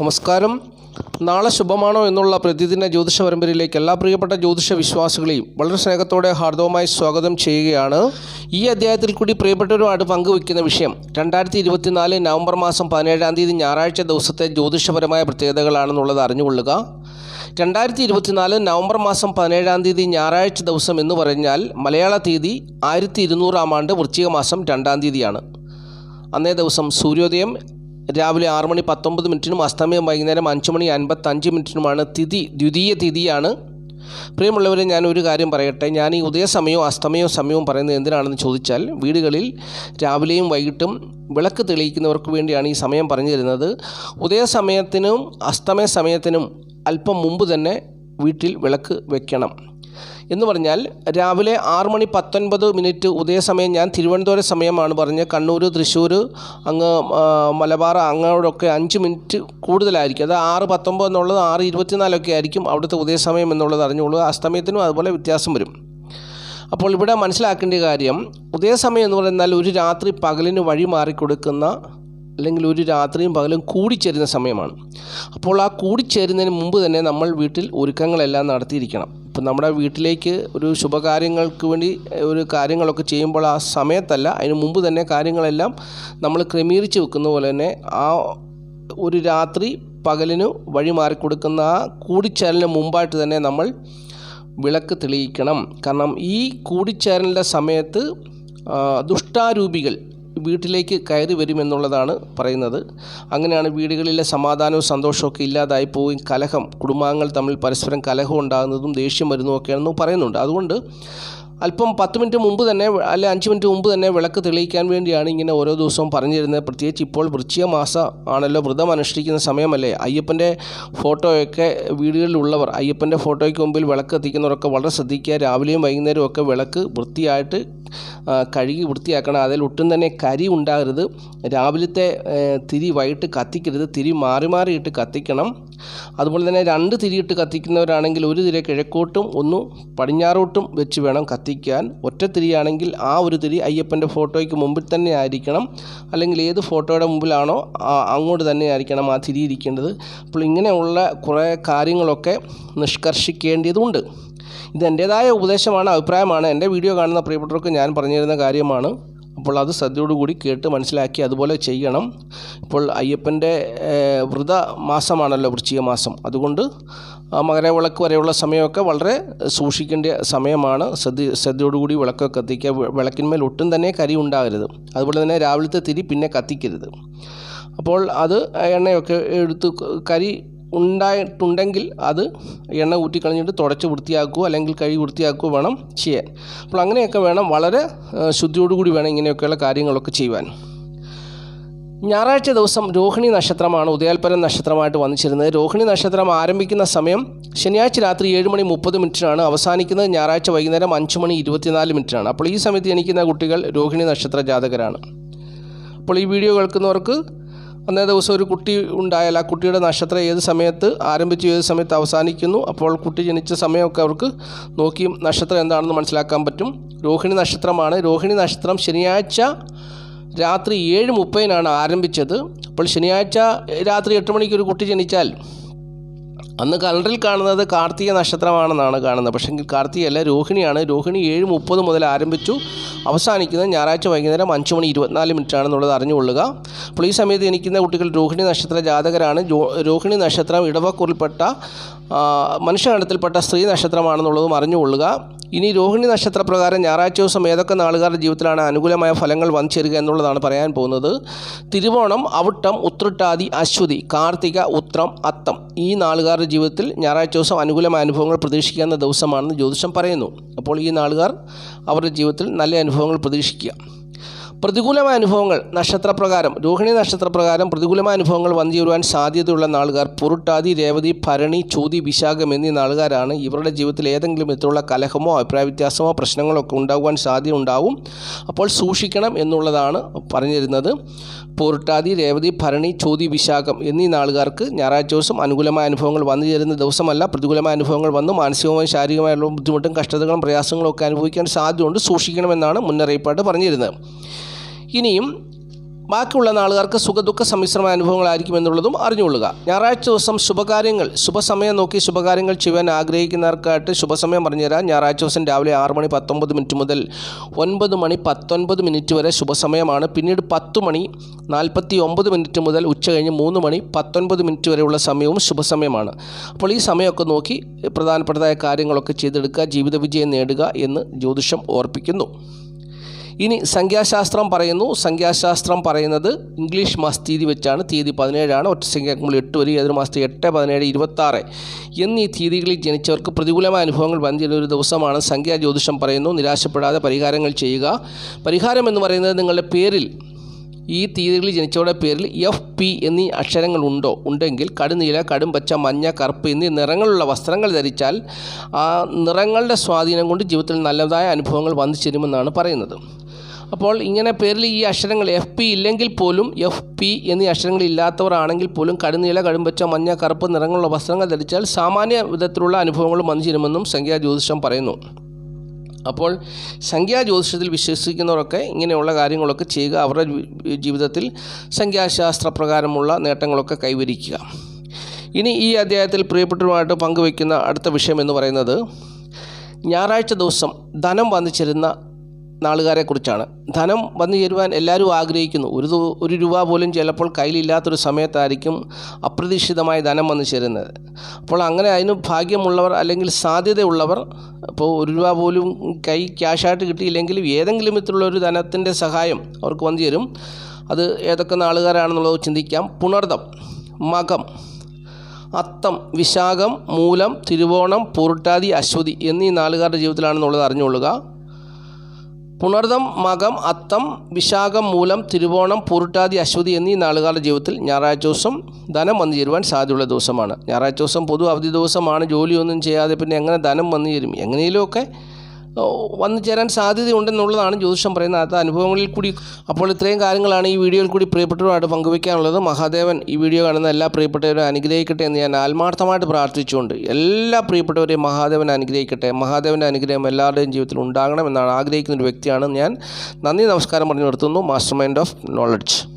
നമസ്കാരം. നാളെ ശുഭമാണോ എന്നുള്ള പ്രതിദിന ജ്യോതിഷ പരമ്പരയിലേക്ക് എല്ലാ പ്രിയപ്പെട്ട ജ്യോതിഷ വിശ്വാസികളെയും വളരെ സ്നേഹത്തോടെ ഹാർദവമായി സ്വാഗതം ചെയ്യുകയാണ്. ഈ അധ്യായത്തിൽ കൂടി പ്രിയപ്പെട്ടവരുമായിട്ട് പങ്കുവയ്ക്കുന്ന വിഷയം രണ്ടായിരത്തി ഇരുപത്തിനാല് നവംബർ മാസം പതിനേഴാം തീയതി ഞായറാഴ്ച ദിവസത്തെ ജ്യോതിഷപരമായ പ്രത്യേകതകളാണെന്നുള്ളത് അറിഞ്ഞുകൊള്ളുക. രണ്ടായിരത്തി ഇരുപത്തിനാല് നവംബർ മാസം പതിനേഴാം തീയതി ഞായറാഴ്ച ദിവസം എന്ന് പറഞ്ഞാൽ മലയാള തീയതി ആയിരത്തി ഇരുന്നൂറാം ആണ്ട് വൃശ്ചിക മാസം രണ്ടാം തീയതിയാണ്. അന്നേ ദിവസം സൂര്യോദയം രാവിലെ ആറ് മണി പത്തൊമ്പത് മിനിറ്റിനും അസ്തമയം വൈകുന്നേരം അഞ്ച് മണി അൻപത്തഞ്ച് മിനിറ്റിനുമാണ് തിഥി ദ്വിതീയ തിഥിയാണ്. പ്രിയമുള്ളവരെ ഞാൻ ഒരു കാര്യം പറയട്ടെ. ഞാൻ ഈ ഉദയസമയവും അസ്തമയവും സമയവും പറയുന്നത് എന്തിനാണെന്ന് ചോദിച്ചാൽ വീടുകളിൽ രാവിലെയും വൈകിട്ടും വിളക്ക് തെളിയിക്കുന്നവർക്ക് വേണ്ടിയാണ് ഈ സമയം പറഞ്ഞു തരുന്നത്. ഉദയസമയത്തിനും അസ്തമയ സമയത്തിനും അല്പം മുമ്പ് തന്നെ വീട്ടിൽ വിളക്ക് വെക്കണം. എന്ന് പറഞ്ഞാൽ രാവിലെ ആറ് മണി പത്തൊൻപത് മിനിറ്റ് ഉദയസമയം ഞാൻ തിരുവനന്തപുരം സമയമാണ് പറഞ്ഞത് കണ്ണൂർ തൃശ്ശൂർ അങ്ങ് മലബാർ അങ്ങോടൊക്കെ അഞ്ച് മിനിറ്റ് കൂടുതലായിരിക്കും. അത് ആറ് പത്തൊമ്പത് എന്നുള്ളത് ആറ് ഇരുപത്തിനാലൊക്കെ ആയിരിക്കും അവിടുത്തെ ഉദയസമയം എന്നുള്ളത് അറിഞ്ഞോളൂ അസ്തമയത്തിനും അതുപോലെ വ്യത്യാസം വരും. അപ്പോൾ ഇവിടെ മനസ്സിലാക്കേണ്ട കാര്യം ഉദയസമയം എന്ന് പറഞ്ഞാൽ ഒരു രാത്രി പകലിന് വഴി മാറിക്കൊടുക്കുന്ന അല്ലെങ്കിൽ ഒരു രാത്രിയും പകലും കൂടിച്ചേരുന്ന സമയമാണ്. അപ്പോൾ ആ കൂടിച്ചേരുന്നതിന് മുമ്പ് തന്നെ നമ്മൾ വീട്ടിൽ ഒരുക്കങ്ങളെല്ലാം നടത്തിയിരിക്കണം. ഇപ്പം നമ്മുടെ വീട്ടിലേക്ക് ഒരു ശുഭകാര്യങ്ങൾക്ക് വേണ്ടി ഒരു കാര്യങ്ങളൊക്കെ ചെയ്യുമ്പോൾ ആ സമയത്തല്ല അതിന് മുമ്പ് തന്നെ കാര്യങ്ങളെല്ലാം നമ്മൾ ക്രമീകരിച്ച് വെക്കുന്ന പോലെ തന്നെ ആ ഒരു രാത്രി പകലിന് വഴി മാറിക്കൊടുക്കുന്ന ആ കൂടിച്ചേരലിന് മുമ്പായിട്ട് തന്നെ നമ്മൾ വിളക്ക് തെളിയിക്കണം. കാരണം ഈ കൂടിച്ചേരലിന്റെ സമയത്ത് ദുഷ്ടാരൂപികൾ വീട്ടിലേക്ക് കയറി വരുമെന്നുള്ളതാണ് പറയുന്നത്. അങ്ങനെയാണ് വീടുകളിലെ സമാധാനവും സന്തോഷമൊക്കെ ഇല്ലാതായി പോയി കലഹം കുടുംബാംഗങ്ങൾ തമ്മിൽ പരസ്പരം കലഹം ഉണ്ടാകുന്നതും ദേഷ്യം വരുന്നതൊക്കെയാണെന്ന് പറയുന്നുണ്ട്. അതുകൊണ്ട് അല്പം പത്ത് മിനിറ്റ് മുമ്പ് തന്നെ അല്ലെ അഞ്ച് മിനിറ്റ് മുമ്പ് തന്നെ വിളക്ക് തെളിയിക്കാൻ വേണ്ടിയാണ് ഇങ്ങനെ ഓരോ ദിവസവും പറഞ്ഞു തരുന്നത് പ്രത്യേകിച്ച് ഇപ്പോൾ വൃശ്ചിക മാസം ആണല്ലോ. വ്രതം അനുഷ്ഠിക്കുന്ന സമയമല്ലേ? അയ്യപ്പന്റെ ഫോട്ടോയൊക്കെ വീടുകളിലുള്ളവർ അയ്യപ്പന്റെ ഫോട്ടോയ്ക്ക് മുമ്പിൽ വിളക്ക് എത്തിക്കുന്നവരൊക്കെ വളരെ ശ്രദ്ധിക്കുക. രാവിലെയും വൈകുന്നേരവും ഒക്കെ വിളക്ക് വൃത്തിയായിട്ട് കഴുകി വൃത്തിയാക്കണം. അതിൽ ഒട്ടും തന്നെ കരി ഉണ്ടാകരുത്. രാവിലത്തെ തിരി വൈകിട്ട് കത്തിക്കരുത്. തിരി മാറി മാറിയിട്ട് കത്തിക്കണം. അതുപോലെ തന്നെ രണ്ട് തിരിയിട്ട് കത്തിക്കുന്നവരാണെങ്കിൽ ഒരു തിരി കിഴക്കോട്ടും ഒന്ന് പടിഞ്ഞാറോട്ടും വെച്ച് വേണം കത്തിക്കാൻ. ഒറ്റ തിരിയാണെങ്കിൽ ആ ഒരു തിരി അയ്യപ്പന്റെ ഫോട്ടോയ്ക്ക് മുമ്പിൽ തന്നെ ആയിരിക്കണം. അല്ലെങ്കിൽ ഏത് ഫോട്ടോയുടെ മുമ്പിലാണോ അങ്ങോട്ട് തന്നെ ആയിരിക്കണം ആ തിരി ഇരിക്കേണ്ടത്. അപ്പോൾ ഇങ്ങനെയുള്ള കുറേ കാര്യങ്ങളൊക്കെ നിഷ്കർഷിക്കേണ്ടതുണ്ട്. ഇത് എന്റേതായ ഉപദേശമാണ് അഭിപ്രായമാണ്. എന്റെ വീഡിയോ കാണുന്ന പ്രിയപ്പെട്ടവർക്ക് ഞാൻ പറഞ്ഞിരുന്ന കാര്യമാണ്. അപ്പോൾ അത് ശ്രദ്ധയോടുകൂടി കേട്ട് മനസ്സിലാക്കി അതുപോലെ ചെയ്യണം. ഇപ്പോൾ അയ്യപ്പന്റെ വ്രത മാസമാണല്ലോ വൃശ്ചിക മാസം. അതുകൊണ്ട് മകരവിളക്ക് വരെയുള്ള സമയമൊക്കെ വളരെ സൂക്ഷിക്കേണ്ട സമയമാണ്. ശ്രദ്ധ ശ്രദ്ധയോടുകൂടി വിളക്കൊക്കെ കത്തിക്കുക. വിളക്കിന്മേൽ ഒട്ടും തന്നെ കരി ഉണ്ടാകരുത്. അതുപോലെ തന്നെ രാവിലത്തെ തിരി പിന്നെ കത്തിക്കരുത്. അപ്പോൾ അത് എണ്ണയൊക്കെ എടുത്ത് കരി ഉണ്ടായിട്ടുണ്ടെങ്കിൽ അത് എണ്ണ ഊറ്റിക്കളഞ്ഞിട്ട് തുടച്ച് വൃത്തിയാക്കുകയോ അല്ലെങ്കിൽ കഴുകി വൃത്തിയാക്കുകയോ വേണം ചെയ്യാൻ. അപ്പോൾ അങ്ങനെയൊക്കെ വേണം വളരെ ശുദ്ധിയോടുകൂടി വേണം ഇങ്ങനെയൊക്കെയുള്ള കാര്യങ്ങളൊക്കെ ചെയ്യുവാൻ. ഞായറാഴ്ച ദിവസം രോഹിണി നക്ഷത്രമാണ് ഉദയാൽപരം നക്ഷത്രമായിട്ട് വന്നിച്ചിരുന്നത്. രോഹിണി നക്ഷത്രം ആരംഭിക്കുന്ന സമയം ശനിയാഴ്ച രാത്രി ഏഴ് മണി മുപ്പത് മിനിറ്റിനാണ്. അവസാനിക്കുന്നത് ഞായറാഴ്ച വൈകുന്നേരം അഞ്ച് മണി ഇരുപത്തിനാല് മിനിറ്റിനാണ്. അപ്പോൾ ഈ സമയത്ത് ജനിക്കുന്ന കുട്ടികൾ രോഹിണി നക്ഷത്ര ജാതകരാണ്. അപ്പോൾ ഈ വീഡിയോ കേൾക്കുന്നവർക്ക് അന്നേ ദിവസം ഒരു കുട്ടി ഉണ്ടായാൽ ആ കുട്ടിയുടെ നക്ഷത്രം ഏത് സമയത്ത് ആരംഭിച്ചു ഏത് സമയത്ത് അവസാനിക്കുന്നു അപ്പോൾ കുട്ടി ജനിച്ച സമയമൊക്കെ അവർക്ക് നോക്കി നക്ഷത്രം എന്താണെന്ന് മനസ്സിലാക്കാൻ പറ്റും. രോഹിണി നക്ഷത്രമാണ്. രോഹിണി നക്ഷത്രം ശനിയാഴ്ച രാത്രി ഏഴ് മുപ്പതിനാണ് ആരംഭിച്ചത്. അപ്പോൾ ശനിയാഴ്ച രാത്രി എട്ട് മണിക്ക് ഒരു കുട്ടി ജനിച്ചാൽ അന്ന് കലണ്ടറിൽ കാണുന്നത് കാർത്തിക നക്ഷത്രമാണെന്നാണ് കാണുന്നത്. പക്ഷേ കാർത്തികയല്ല രോഹിണിയാണ്. രോഹിണി ഏഴ് മുപ്പത് മുതൽ ആരംഭിച്ചു. അവസാനിക്കുന്നത് ഞായറാഴ്ച വൈകുന്നേരം അഞ്ച് മണി ഇരുപത്തിനാല് മിനിറ്റ് ആണെന്നുള്ളത് അറിഞ്ഞുകൊള്ളുക. അപ്പോൾ ഈ സമയത്ത് എനിക്കുന്ന കുട്ടികൾ രോഹിണി നക്ഷത്ര ജാതകരാണ്. രോഹിണി നക്ഷത്രം ഇടവക്കൂറിൽപ്പെട്ട ആ, മനുഷ്യഗണത്തിൽപ്പെട്ട സ്ത്രീ നക്ഷത്രമാണെന്നുള്ളതും അറിഞ്ഞുകൊള്ളുക. ഇനി രോഹിണി നക്ഷത്രപ്രകാരം ഞായറാഴ്ച ദിവസം ഏതൊക്കെ നാളുകാരുടെ ജീവിതത്തിലാണ് അനുകൂലമായ ഫലങ്ങൾ വന്നു ചേരുക എന്നുള്ളതാണ് പറയാൻ പോകുന്നത്. തിരുവോണം അവിട്ടം ഉത്രട്ടാതി അശ്വതി കാർത്തിക ഉത്രം അത്തം ഈ നാളുകാരുടെ ജീവിതത്തിൽ ഞായറാഴ്ച ദിവസം അനുകൂലമായ അനുഭവങ്ങൾ പ്രതീക്ഷിക്കാവുന്ന ദിവസമാണെന്ന് ജ്യോതിഷം പറയുന്നു. അപ്പോൾ ഈ നാളുകാർ അവരുടെ ജീവിതത്തിൽ നല്ല അനുഭവങ്ങൾ പ്രതീക്ഷിക്കുക. പ്രതികൂലമായ അനുഭവങ്ങൾ നക്ഷത്രപ്രകാരം രോഹിണി നക്ഷത്രപ്രകാരം പ്രതികൂലമായ അനുഭവങ്ങൾ വന്നു ചേരുവാൻ സാധ്യതയുള്ള നാളുകാർ പുരുട്ടാതി രേവതി ഭരണി ചോതി വിശാഖം എന്നീ നാളുകാരാണ്. ഇവരുടെ ജീവിതത്തിൽ ഏതെങ്കിലും വിധത്തിലുള്ള കലഹമോ അഭിപ്രായ വ്യത്യാസമോ പ്രശ്നങ്ങളോ ഒക്കെ ഉണ്ടാകുവാൻ സാധ്യത ഉണ്ടാവും അപ്പോൾ സൂക്ഷിക്കണം എന്നുള്ളതാണ് പറഞ്ഞിരുന്നത്. പുരുട്ടാതി രേവതി ഭരണി ചോതി വിശാഖം എന്നീ നാളുകാർക്ക് ഞായറാഴ്ച ദിവസം അനുകൂലമായ അനുഭവങ്ങൾ വന്നു ചേരുന്ന ദിവസമല്ല. പ്രതികൂലമായ അനുഭവങ്ങൾ വന്ന് മാനസികമായും ശാരീരികമായുള്ള ബുദ്ധിമുട്ടും കഷ്ടതകളും പ്രയാസങ്ങളും ഒക്കെ അനുഭവിക്കാൻ സാധ്യതയുണ്ട്. സൂക്ഷിക്കണമെന്നാണ് മുന്നറിയിപ്പായിട്ട് പറഞ്ഞിരുന്നത്. ഇനിയും ബാക്കിയുള്ള നാളുകാർക്ക് സുഖദുഃഖ സമ്മിശ്രമായ അനുഭവങ്ങളായിരിക്കും എന്നുള്ളതും അറിഞ്ഞുകൊള്ളുക. ഞായറാഴ്ച ദിവസം ശുഭകാര്യങ്ങൾ ശുഭസമയം നോക്കി ശുഭകാര്യങ്ങൾ ചെയ്യാൻ ആഗ്രഹിക്കുന്നവർക്കായിട്ട് ശുഭസമയം പറഞ്ഞുതരാം. ഞായറാഴ്ച ദിവസം രാവിലെ ആറ് മണി പത്തൊമ്പത് മിനിറ്റ് മുതൽ ഒൻപത് മണി പത്തൊൻപത് മിനിറ്റ് വരെ ശുഭസമയമാണ്. പിന്നീട് പത്ത് മണി നാൽപ്പത്തി ഒമ്പത് മിനിറ്റ് മുതൽ ഉച്ച കഴിഞ്ഞ് മൂന്ന് മണി പത്തൊൻപത് മിനിറ്റ് വരെയുള്ള സമയവും ശുഭസമയമാണ്. അപ്പോൾ ഈ സമയമൊക്കെ നോക്കി പ്രധാനപ്പെട്ടതായ കാര്യങ്ങളൊക്കെ ചെയ്തെടുക്കുക ജീവിത വിജയം നേടുക എന്ന് ജ്യോതിഷം ഓർപ്പിക്കുന്നു. ഇനി സംഖ്യാശാസ്ത്രം പറയുന്നു. സംഖ്യാശാസ്ത്രം പറയുന്നത് ഇംഗ്ലീഷ് മാസ തീയതി വെച്ചാണ്. തീയതി പതിനേഴാണ്. ഒറ്റ സംഖ്യാക്കുമ്പോൾ എട്ട് വരെ. ഏതൊരു മാസത്തെ എട്ട് പതിനേഴ് ഇരുപത്താറ്. എന്നീ തീയതികളിൽ ജനിച്ചവർക്ക് പ്രതികൂലമായ അനുഭവങ്ങൾ വന്നിരുന്ന ഒരു ദിവസമാണ് സംഖ്യാ ജ്യോതിഷം പറയുന്നു. നിരാശപ്പെടാതെ പരിഹാരങ്ങൾ ചെയ്യുക. പരിഹാരം എന്ന് പറയുന്നത് നിങ്ങളുടെ പേരിൽ ഈ തീയതികളിൽ ജനിച്ചവരുടെ പേരിൽ എഫ് പി എന്നീ അക്ഷരങ്ങൾ ഉണ്ടോ? ഉണ്ടെങ്കിൽ കടുനീല കടും പച്ച മഞ്ഞ കറുപ്പ് എന്നീ നിറങ്ങളുള്ള വസ്ത്രങ്ങൾ ധരിച്ചാൽ ആ നിറങ്ങളുടെ സ്വാധീനം കൊണ്ട് ജീവിതത്തിൽ നല്ലതായ അനുഭവങ്ങൾ വന്നു ചേരുമെന്നാണ് പറയുന്നത്. അപ്പോൾ ഇങ്ങനെ പേരിൽ ഈ അക്ഷരങ്ങൾ എഫ് പി ഇല്ലെങ്കിൽ പോലും എഫ് പി എന്നീ അക്ഷരങ്ങൾ ഇല്ലാത്തവർ ആണെങ്കിൽ പോലും കടുനീല കടുംപച്ച മഞ്ഞ കറുപ്പ് നിറങ്ങളുള്ള വസ്ത്രങ്ങൾ ധരിച്ചാൽ സാമാന്യ വിധത്തിലുള്ള അനുഭവങ്ങൾ വന്നു ചേരുമെന്നും സംഖ്യാ ജ്യോതിഷം പറയുന്നു. അപ്പോൾ സംഖ്യാ ജ്യോതിഷത്തിൽ വിശ്വസിക്കുന്നവരൊക്കെ ഇങ്ങനെയുള്ള കാര്യങ്ങളൊക്കെ ചെയ്യുക അവരുടെ ജീവിതത്തിൽ സംഖ്യാശാസ്ത്ര പ്രകാരമുള്ള നേട്ടങ്ങളൊക്കെ കൈവരിക്കുക. ഇനി ഈ അധ്യായത്തിൽ പ്രിയപ്പെട്ടവരുമായിട്ട് പങ്കുവയ്ക്കുന്ന അടുത്ത വിഷയം എന്ന് പറയുന്നത് ഞായറാഴ്ച ദിവസം ധനം വന്നു ചേരുന്ന നാളുകാരെക്കുറിച്ചാണ്. ധനം വന്നു ചേരുവാൻ എല്ലാവരും ആഗ്രഹിക്കുന്നു. ഒരു ഒരു രൂപ പോലും ചിലപ്പോൾ കയ്യിലില്ലാത്തൊരു സമയത്തായിരിക്കും അപ്രതീക്ഷിതമായി ധനം വന്നു ചേരുന്നത്. അപ്പോൾ അങ്ങനെ അതിന് ഭാഗ്യമുള്ളവർ അല്ലെങ്കിൽ സാധ്യതയുള്ളവർ ഇപ്പോൾ ഒരു രൂപ പോലും കൈ ക്യാഷായിട്ട് കിട്ടിയില്ലെങ്കിലും ഏതെങ്കിലും വിധത്തിലുള്ള ഒരു ധനത്തിന്റെ സഹായം അവർക്ക് വന്നു ചേരും. അത് ഏതൊക്കെ നാളുകാരാണെന്നുള്ളത് ചിന്തിക്കാം. പുണർദം മകം അത്തം വിശാഖം മൂലം തിരുവോണം പൂർട്ടാതി അശ്വതി എന്നീ നാളുകാരുടെ ജീവിതത്തിലാണെന്നുള്ളത് അറിഞ്ഞുകൊള്ളുക. പുണർദം മകം അത്തം വിശാഖം മൂലം തിരുവോണം പൂരുട്ടാതി അശ്വതി എന്നീ നാളുകാല ജീവിതത്തിൽ ഞായറാഴ്ച ദിവസം ധനം വന്നു ചേരുവാൻ സാധ്യതയുള്ള ദിവസമാണ്. ഞായറാഴ്ച ദിവസം പൊതു അവധി ദിവസമാണ്. ജോലിയൊന്നും ചെയ്യാതെ പിന്നെ എങ്ങനെ ധനം വന്നു ചേരും? എങ്ങനെയെങ്കിലുമൊക്കെ വന്നു ചേരാൻ സാധ്യതയുണ്ടെന്നുള്ളതാണ് ജ്യോതിഷം പറയുന്നത്. അത് അനുഭവങ്ങളിൽ കൂടി അപ്പോൾ ഇത്രയും കാര്യങ്ങളാണ് ഈ വീഡിയോയിൽ കൂടി പ്രിയപ്പെട്ടവരുമായിട്ട് പങ്കുവയ്ക്കാനുള്ളത് മഹാദേവൻ ഈ വീഡിയോ കാണുന്ന എല്ലാ പ്രിയപ്പെട്ടവരും അനുഗ്രഹിക്കട്ടെ എന്ന് ഞാൻ ആത്മാർത്ഥമായിട്ട് പ്രാർത്ഥിച്ചുകൊണ്ട് എല്ലാ പ്രിയപ്പെട്ടവരെയും മഹാദേവൻ അനുഗ്രഹിക്കട്ടെ. മഹാദേവന്റെ അനുഗ്രഹം എല്ലാവരുടെയും ജീവിതത്തിൽ ഉണ്ടാകണം എന്നാണ് ആഗ്രഹിക്കുന്ന ഒരു വ്യക്തിയാണ് ഞാൻ. നന്ദി നമസ്കാരം പറഞ്ഞു നിർത്തുന്നു. Master mind of knowledge